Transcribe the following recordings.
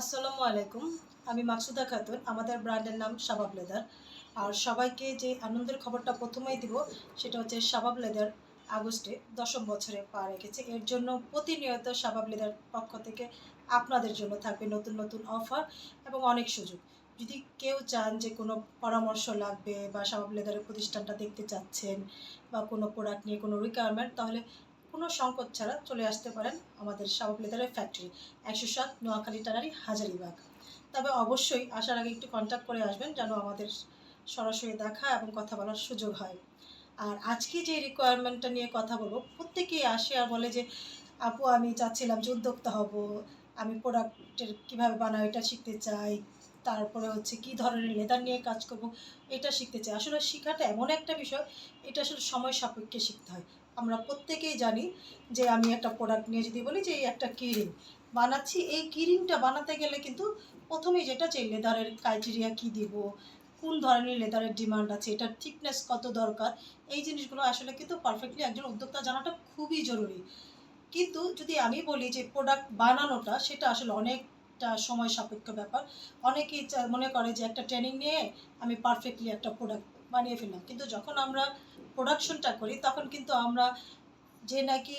আসসালামু আলাইকুম। আমি মাকসুদা খাতুন, আমাদের ব্র্যান্ডের নাম শাবাব লেদার। আর সবাইকে যে আনন্দের খবরটা প্রথমেই দিব, সেটা হচ্ছে শাবাব লেদার আগস্টে দশম বছরে পা রেখেছে। এর জন্য প্রতিনিয়ত শাবাব লেদার পক্ষ থেকে আপনাদের জন্য থাকবে নতুন নতুন অফার এবং অনেক সুযোগ। যদি কেউ চান যে কোনো পরামর্শ লাগবে বা শাবাব লেদারের প্রতিষ্ঠানটা দেখতে চাচ্ছেন বা কোনো প্রোডাক্ট নিয়ে কোনো রিকোয়ারমেন্ট তাহলে কোনো সংকট ছাড়া চলে আসতে পারেন আমাদের শাবাব লেদারের ফ্যাক্টরি একশো সাত নোয়াখালী টানারি হাজারিবাগ। তবে অবশ্যই আসার আগে একটু কন্ট্যাক্ট করে আসবেন যেন আমাদের সরাসরি দেখা এবং কথা বলার সুযোগ হয়। আর আজকে যে রিকোয়ারমেন্টটা নিয়ে কথা বলব, প্রত্যেকেই আসে আর বলে যে, আপু, আমি চাচ্ছিলাম যে উদ্যোক্তা হব, আমি প্রোডাক্টের কীভাবে বানাই, এটা শিখতে চাই। তারপরে হচ্ছে কী ধরনের লেদার নিয়ে কাজ করব, এটা শিখতে চাই। আসলে শেখাটা এমন একটা বিষয়, এটা আসলে সময় সাপেক্ষে শিখতে হয়। আমরা প্রত্যেকেই জানি যে আমি একটা প্রোডাক্ট নিয়ে যদি বলি যে এই একটা কিরিং বানাচ্ছি, এই কিরিংটা বানাতে গেলে কিন্তু প্রথমেই যেটা চাই লেদারের ক্রাইটেরিয়া কী দিব, কোন ধরনের লেদারের ডিমান্ড আছে, এটার থিকনেস কত দরকার, এই জিনিসগুলো আসলে কিন্তু পারফেক্টলি একজন উদ্যোক্তা জানাটা খুবই জরুরি। কিন্তু যদি আমি বলি যে প্রোডাক্ট বানানোটা, সেটা আসলে অনেকটা সময় সাপেক্ষ ব্যাপার। অনেকেই মনে করে যে একটা ট্রেনিং নিয়ে আমি পারফেক্টলি একটা প্রোডাক্ট বানিয়ে ফেললাম। কিন্তু যখন আমরা প্রোডাকশনটা করি, তখন কিন্তু আমরা যে নাকি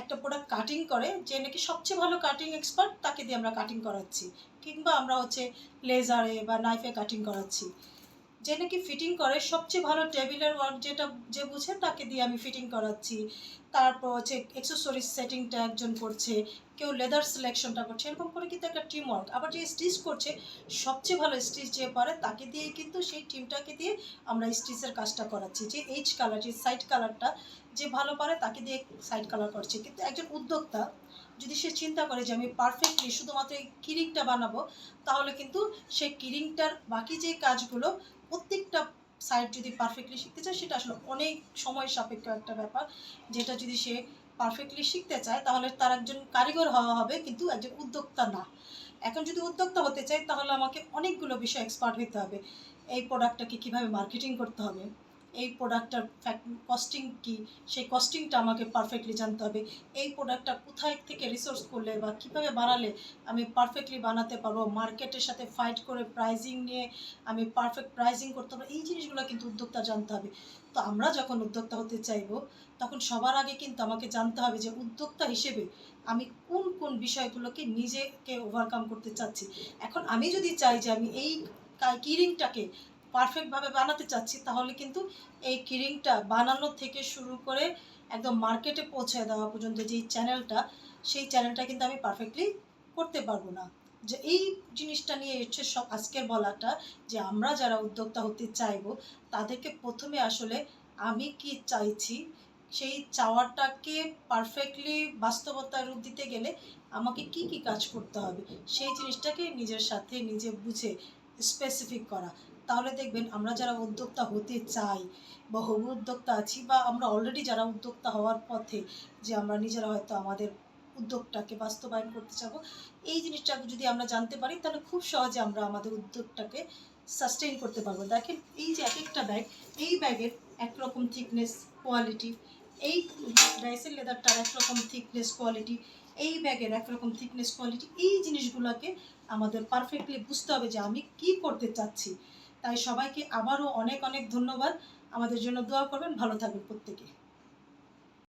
একটা প্রোডাক্ট কাটিং করে, যে নাকি সবচেয়ে ভালো কাটিং এক্সপার্ট তাকে দিয়ে আমরা কাটিং করাচ্ছি। কিংবা আমরা হচ্ছে লেজারে বা নাইফে কাটিং করাচ্ছি। যে নাকি ফিটিং করে, সবচেয়ে ভালো টেবিলের ওয়ার্ক যেটা, যে বুঝে তাকে দিয়ে আমি ফিটিং করাচ্ছি। তারপর হচ্ছে এক্সেসরিজ সেটিংটা একজন করছে, কেউ লেদার সিলেকশনটা করছে, এরকম করে কিন্তু একটা টিম ওয়ার্ক আবার যে স্টিচ করছে, সবচেয়ে ভালো স্টিচ যে পারে, তাকে দিয়ে কিন্তু সেই টিমটাকে দিয়ে আমরা স্টিচের কাজটা করাচ্ছি। যে এইচ কালার যে সাইড কালারটা যে ভালো পারে, তাকে দিয়ে সাইড কালার করছে। কিন্তু একজন উদ্যোক্তা যদি সে চিন্তা করে যে আমি পারফেক্টলি শুধুমাত্র এই কিরিংটা বানাবো, তাহলে কিন্তু সেই কিরিংটার বাকি যে কাজগুলো প্রত্যেকটা সাইড যদি পারফেক্টলি শিখতে চায়, সেটা আসলে অনেক সময় সাপেক্ষ একটা ব্যাপার। যেটা যদি সে পারফেক্টলি শিখতে চায়, তাহলে তার একজন কারিগর হওয়া হবে, কিন্তু একজন উদ্যোক্তা না। এখন যদি উদ্যোক্তা হতে চাই তাহলে আমাকে অনেকগুলো বিষয় এক্সপার্ট হতে হবে। এই প্রোডাক্টটাকে কীভাবে মার্কেটিং করতে হবে? এই প্রোডাক্টটার কস্টিং কি? সেই কস্টিংটা আমাকে পারফেক্টলি জানতে হবে। এই প্রোডাক্টটা কোথায় থেকে রিসোর্স করলে বা কীভাবে বানালে আমি পারফেক্টলি বানাতে পারব? মার্কেটের সাথে ফাইট করে প্রাইজিং নিয়ে আমি পারফেক্ট প্রাইজিং করতে পারব? এই জিনিসগুলো কিন্তু উদ্যোক্তা জানতে হবে। তো আমরা যখন উদ্যোক্তা হতে চাইব, তখন সবার আগে কিন্তু আমাকে জানতে হবে যে উদ্যোক্তা হিসেবে আমি কোন কোন বিষয়গুলোকে নিজেকে ওভারকাম করতে চাচ্ছি। এখন আমি যদি চাই যে আমি এই কিরিংটাকে পারফেক্টভাবে বানাতে চাচ্ছি, তাহলে কিন্তু এই কিরিংটা বানানো থেকে শুরু করে একদম মার্কেটে পৌঁছে দেওয়া পর্যন্ত যেই চ্যানেলটা সেই চ্যানেলটা কিন্তু আমি পারফেক্টলি করতে পারব না। যে এই জিনিসটা নিয়ে হচ্ছে সব আজকের বলাটা যে আমরা যারা উদ্যোক্তা হতে চাইব, তাদেরকে প্রথমে আসলে আমি কি চাইছি, সেই চাওয়াটাকে পারফেক্টলি বাস্তবতায় রূপ দিতে গেলে আমাকে কি কি কাজ করতে হবে, সেই জিনিসটাকে নিজের সাথে নিজে বুঝে স্পেসিফিক করা। তাহলে দেখবেন আমরা যারা উদ্যোক্তা হতে চাই বা হবু উদ্যোক্তা আছি বা আমরা অলরেডি যারা উদ্যোক্তা হওয়ার পথে যে আমরা নিজেরা হয়তো আমাদের উদ্যোগটাকে বাস্তবায়ন করতে চাবো, এই জিনিসটা যদি আমরা জানতে পারি তাহলে খুব সহজে আমরা আমাদের উদ্যোগটাকে সাস্টেইন করতে পারব। দেখেন এই যে এক একটা ব্যাগ এই ব্যাগের একরকম থিকনেস কোয়ালিটি এই ডাইসের লেদারটার একরকম থিকনেস কোয়ালিটি এই ব্যাগের একরকম থিকনেস কোয়ালিটি এই জিনিসগুলোকে আমাদের পারফেক্টলি বুঝতে হবে যে আমি কি করতে চাচ্ছি। তাই সবাইকে আবারও অনেক অনেক ধন্যবাদ। আমাদের জন্য দোয়া করবেন। ভালো থাকবেন প্রত্যেকে।